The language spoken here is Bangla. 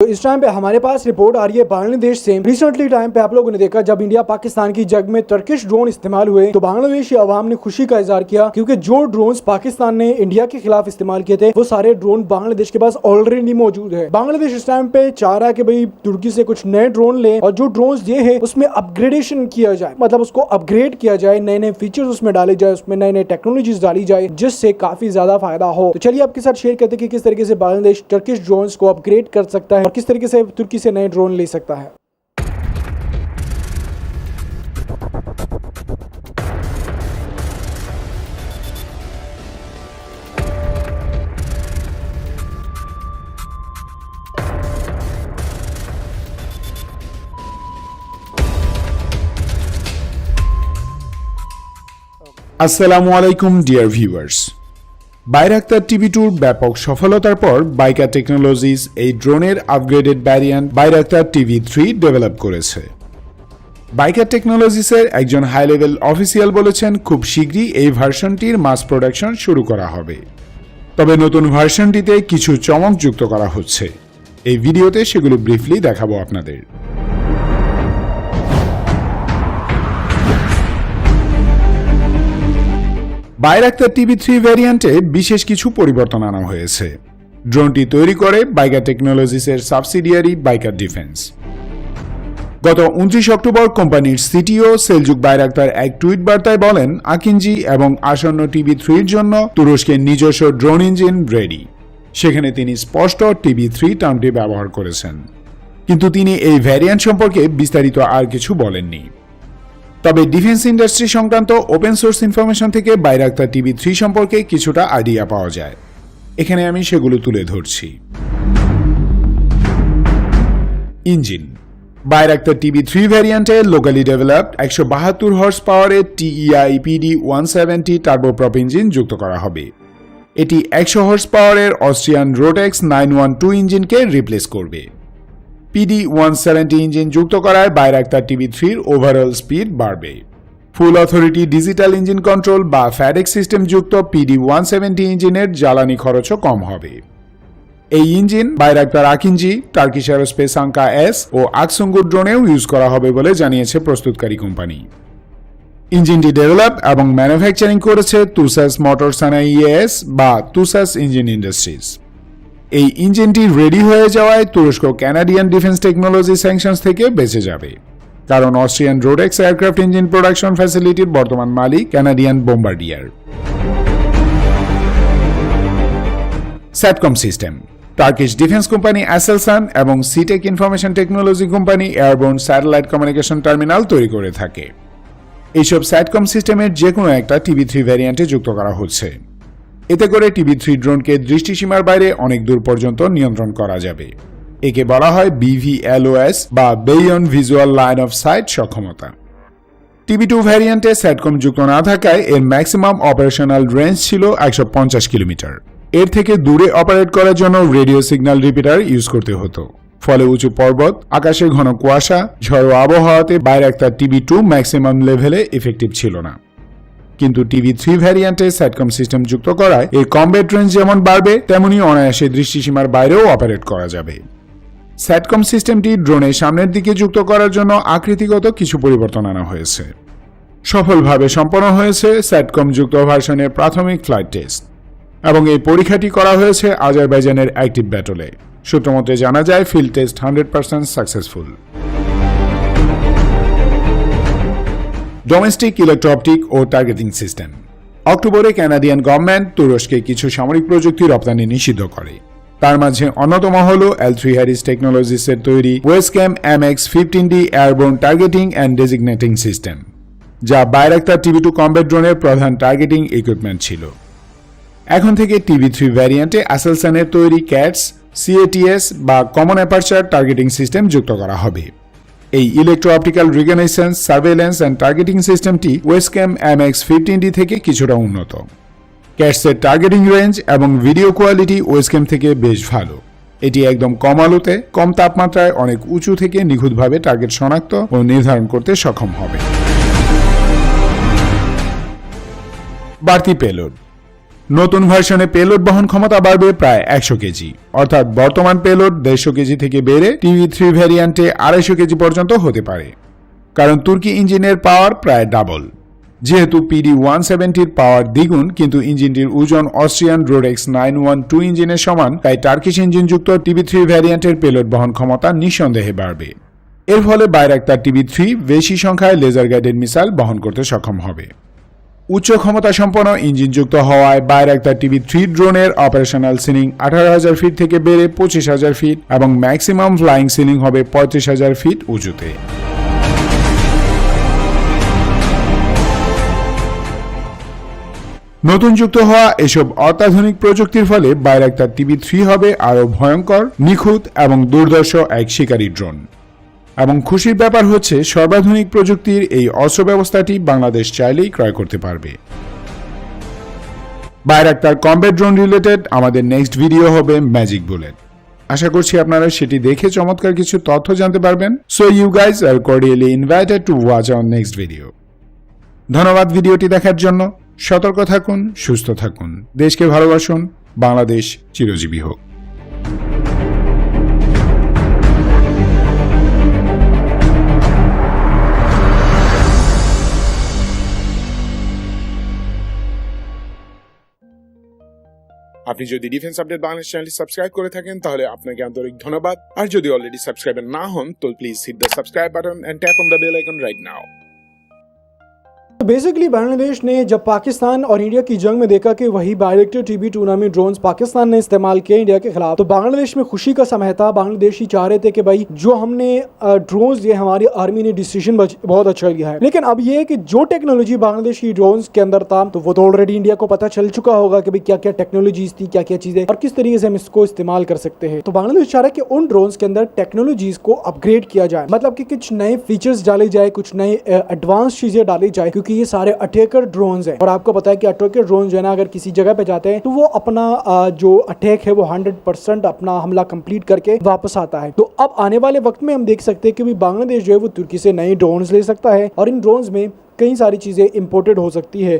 तो इस टाइम पे हमारे पास रिपोर्ट आ रही है बांग्लादेश से। रिसेंटली टाइम पे आप लोगों ने देखा, जब इंडिया पाकिस्तान की जग में टर्किश ड्रोन इस्तेमाल हुए तो बांग्लादेशी आवाम ने खुशी का इजहार किया, क्योंकि जो ड्रोन पाकिस्तान ने इंडिया के खिलाफ इस्तेमाल किए थे, वो सारे ड्रोन बांग्लादेश के पास ऑलरेडी मौजूद है। बांग्लादेश इस टाइम पे चाह रहा है की भाई तुर्की से कुछ नए ड्रोन ले, और जो ड्रोन ये है, उसमें अपग्रेडेशन किया जाए। मतलब उसको अपग्रेड किया जाए नए नए फीचर्स उसमें डाले जाए, उसमें नए नए टेक्नोलॉजीज़ डाली जाए, जिससे काफ़ी ज़्यादा फ़ायदा हो। तो चलिए आपके साथ शेयर करते हैं कि किस तरीके से बांग्लादेश टर्किश ड्रोन को अपग्रेड कर सकता है। और किस तरीके से तुर्की से नए ड्रोन ले सकता है Assalamu alaikum dear viewers. Bayraktar TV টুর ব্যাপক সফলতার পর বাইকা টেকনোলজিস এই ড্রোনের upgraded variant Bayraktar TV three develop করেছে। বাইকার টেকনোলজিসের একজন হাই লেভেল অফিসিয়াল বলেছেন, খুব শীঘ্রই এই ভার্সনটির মাস প্রোডাকশন শুরু করা হবে। তবে নতুন ভার্সনটিতে কিছু চমক যুক্ত করা হচ্ছে। এই ভিডিওতে সেগুলো ব্রিফলি দেখাবো আপনাদের। বাইরাক্তার টিভি থ্রি ভ্যারিয়েন্টে বিশেষ কিছু পরিবর্তন আনা হয়েছে। ড্রোনটি তৈরি করে বাইকার টেকনোলজিসের সাবসিডিয়ারি বাইকার ডিফেন্স গত উনত্রিশ অক্টোবর কোম্পানির সিটিও সেলজুক বাইরাক্তার এক টুইট বার্তায় বলেন, আকিনজি এবং আসন্ন টিভি থ্রির জন্য তুরস্কের নিজস্ব ড্রোন ইঞ্জিন রেডি সেখানে তিনি স্পষ্ট টিভি থ্রি টার্মটি ব্যবহার করেছেন। কিন্তু তিনি এই ভ্যারিয়েন্ট সম্পর্কে বিস্তারিত আর কিছু বলেননি। তবে ডিফেন্স ইন্ডাস্ট্রি সংক্রান্ত ওপেন সোর্স ইনফরমেশন থেকে বাইরাক্তার টিভি থ্রি সম্পর্কে কিছুটা আইডিয়া পাওয়া যায়। এখানে আমি সেগুলো তুলে ধরছি। ইঞ্জিন। বাইরাক্তার টিভি থ্রি ভ্যারিয়েন্টে লোকালি ডেভেলপড একশো বাহাত্তর হর্স পাওয়ারের TEI PD one seventy turboprop engine যুক্ত করা হবে। এটি একশো হর্স পাওয়ারের Austrian Rotax nine one two ইঞ্জিনকে replace করবে। পিডি ওয়ান সেভেন্টি ইঞ্জিন যুক্ত করায় বাইরাক্তার টিভি থ্রির ওভারঅল স্পিড বাড়বে। Full authority digital engine control বা ফ্যাডেক্স সিস্টেম যুক্ত পিডি ওয়ান সেভেন্টি ইঞ্জিনের জ্বালানি খরচও কম হবে। এই engine Bayraktar Akinci Turkish aerospace Anka S ও আকসঙ্গুর ড্রোনেও ইউজ করা হবে বলে জানিয়েছে প্রস্তুতকারী কোম্পানি ইঞ্জিনটি ডেভেলপ এবং ম্যানুফ্যাকচারিং করেছে তুসাস মোটরসানা ইএস বা তুসাস ইঞ্জিন ইন্ডাস্ট্রিজ এই ইঞ্জিনটি রেডি হয়ে যাওয়ায় তুরস্ক ক্যানাডিয়ান ডিফেন্স টেকনোলজি স্যাংশনস থেকে বেঁচে যাবে। কারণ Austrian Rotax aircraft engine production ফ্যাসিলিটির বর্তমান মালিক Canadian Bombardier. SATCOM system, Turkish defence company Aselsan এবং সিটেক information technology company airborne satellite communication terminal তৈরি করে থাকে। এইসব স্যাটকম সিস্টেমের যে কোনো একটা টিভি থ্রি ভ্যারিয়েন্টে যুক্ত করা হচ্ছে। এতে করে টিভি থ্রি ড্রোনকে দৃষ্টিসীমার বাইরে অনেক দূর পর্যন্ত নিয়ন্ত্রণ করা যাবে। একে বলা হয় বিভিএলওএস বা beyond visual line of sight সক্ষমতা। টিভি টু ভ্যারিয়েন্টে স্যাটকম যুক্ত না থাকায় এর ম্যাক্সিমাম অপারেশনাল রেঞ্জ ছিল একশো পঞ্চাশ কিলোমিটার। এর থেকে দূরে অপারেট করার জন্য রেডিও সিগন্যাল রিপিটার ইউজ করতে হতো। ফলে উঁচু পর্বত, আকাশে ঘন কুয়াশা, ঝড়ো আবহাওয়াতে বাইরে একটা টিভি টু ম্যাক্সিমাম লেভেলে ইফেক্টিভ ছিল না। কিন্তু টিভি থ্রি ভ্যারিয়েন্টে স্যাটকম সিস্টেম যুক্ত করায় এর কমব্যাট রেঞ্জ যেমন বাড়বে, তেমনি অনায়াসে দৃষ্টিসীমার বাইরেও অপারেট করা যাবে। স্যাটকম সিস্টেমটি ড্রোনের সামনের দিকে যুক্ত করার জন্য আকৃতিগত কিছু পরিবর্তন আনা হয়েছে। সফলভাবে সম্পন্ন হয়েছে স্যাটকম যুক্ত ভার্সনের প্রাথমিক ফ্লাইট টেস্ট এবং এই পরীক্ষাটি করা হয়েছে আজারবাইজানের অ্যাক্টিভ ব্যাটলে সূত্রমতে জানা যায় field test hundred percent successful domestic electro optic ও টার্গেটিং সিস্টেম অক্টোবরে কানাডিয়ান গভর্নমেন্ট তুরস্কে কিছু সামরিক প্রযুক্তি রপ্তানি নিষিদ্ধ করে। তার মাঝে অন্যতম হল এল থ্রি হ্যারিস টেকনোলজিসের তৈরি Wescam M X fifteen D airborne targeting and designating system যা বাইরাক্তার টিভি টু কম্ব্যাট ড্রোনের প্রধান টার্গেটিং ইকুইপমেন্ট ছিল। এখন থেকে টিভি থ্রি ভ্যারিয়েন্টে আসেলসানের তৈরি ক্যাটস সিএটিএস বা কমন অ্যাপারচার টার্গেটিং সিস্টেম যুক্ত করা হবে। এই electro optical reconnaissance surveillance and targeting সিস্টেমটি Wescam M X fifteen D থেকে কিছুটা উন্নত। ক্যাটসের টার্গেটিং রেঞ্জ এবং ভিডিও কোয়ালিটি ওয়েস্টক্যাম থেকে বেশ ভালো। এটি একদম কম আলোতে, কম তাপমাত্রায় অনেক উঁচু থেকে নিখুঁতভাবে টার্গেট শনাক্ত ও নির্ধারণ করতে সক্ষম হবে। বাড়তি পেলোড। নতুন ভার্সনে পেলোড বহন ক্ষমতা বাড়বে প্রায় একশো কেজি। অর্থাৎ বর্তমান পেলোড দেড়শো কেজি থেকে বেড়ে টিভি থ্রি ভ্যারিয়ান্টে আড়াইশো কেজি পর্যন্ত হতে পারে। কারণ তুর্কি ইঞ্জিনের পাওয়ার প্রায় ডাবল। যেহেতু পিডি ওয়ান সেভেন্টির পাওয়ার দ্বিগুণ, কিন্তু ইঞ্জিনটির ওজন Austrian Rotax nine one two ইঞ্জিনের সমান, তাই টার্কিশ ইঞ্জিনযুক্ত টিভি থ্রি ভ্যারিয়ান্টের পেলোড বহন ক্ষমতা নিঃসন্দেহে বাড়বে। এর ফলে বাইরাক্তার টিভি থ্রি বেশি সংখ্যায় লেজার গাইডেড মিসাইল বহন করতে সক্ষম হবে। উচ্চ ক্ষমতা সম্পন্ন, ইঞ্জিনযুক্ত হওয়ায় বাইরাক্তার টিভি থ্রি ড্রোনের অপারেশনাল সিলিং আঠারো হাজার ফিট থেকে বেড়ে পঁচিশ হাজার ফিট এবং ম্যাক্সিমাম ফ্লাইং সিলিং হবে পঁয়ত্রিশ হাজার ফিট উঁচুতে। নতুন যুক্ত হওয়া এসব অত্যাধুনিক প্রযুক্তির ফলে বাইরাক্তার টিভি থ্রি হবে আরও ভয়ঙ্কর, নিখুঁত এবং দুর্দর্শ এক শিকারী ড্রোন এবং খুশির ব্যাপার হচ্ছে, সর্বাধুনিক প্রযুক্তির এই অস্ত্র ব্যবস্থাটি বাংলাদেশ চাইলেই ক্রয় করতে পারবে। বাইরাক্তার কম্বেট ড্রোন রিলেটেড আমাদের নেক্সট ভিডিও হবে ম্যাজিক বুলেট আশা করছি আপনারা সেটি দেখে চমৎকার কিছু তথ্য জানতে পারবেন। So you guys are cordially invited to watch our next video ধন্যবাদ ভিডিওটি দেখার জন্য। সতর্ক থাকুন, সুস্থ থাকুন। দেশকে ভালোবাসুন। বাংলাদেশ চিরজীবী হোক। আপনি যদি ডিফেন্স আপডেট বাংলাদেশ চ্যানেলটি সাবস্ক্রাইব করে থাকেন, তাহলে আপনাকে আন্তরিক ধন্যবাদ। আর যদি অলরেডি সাবস্ক্রাইবার না হন, তো please hit the subscribe button and tap on the bell icon right now basically Bangladesh ने जब पाकिस्तान और इंडिया की जंग में देखा कि वही Bayraktar TB tournament drone Pakistan ने इस्तेमाल किए इंडिया के खिलाफ तो बांग्लादेश में खुशी का समय था। बांग्लादेशी चाह रहे थे कि भाई, जो हमने ड्रोन दिए हमारी आर्मी ने डिसीज़न बहुत अच्छा लिया है। लेकिन अब ये कि जो टेक्नोलॉजी बांग्लादेश की ड्रोन्स के अंदर था तो वो तो ऑलरेडी इंडिया को पता चल चुका होगा कि भाई क्या क्या टेक्नोलॉजीज़ थी क्या क्या चीज़ें, और किस तरीके से हम इसको इस्तेमाल कर सकते हैं। तो बांग्लादेश चाह रहा है कि उन ड्रोन्स के अंदर टेक्नोलॉजीज़ को अपग्रेड किया जाए। मतलब कि कुछ नए फीचर्स डाले जाए, कुछ नए एडवांस चीज़ें डाली जाए, क्योंकि ये सारे अटैकर ड्रोन है। और आपको पता है कि अटैकर ड्रोन जो है ना, अगर किसी जगह पे जाते हैं तो वो अपना जो अटैक है, वो हंड्रेड परसेंट अपना हमला कंप्लीट करके वापस आता है। तो अब आने वाले वक्त में हम देख सकते हैं कि बांग्लादेश जो है, वो तुर्की से नए ड्रोन ले सकता है। और इन ड्रोन में कई सारी चीज़ें इंपोर्टेड हो सकती है।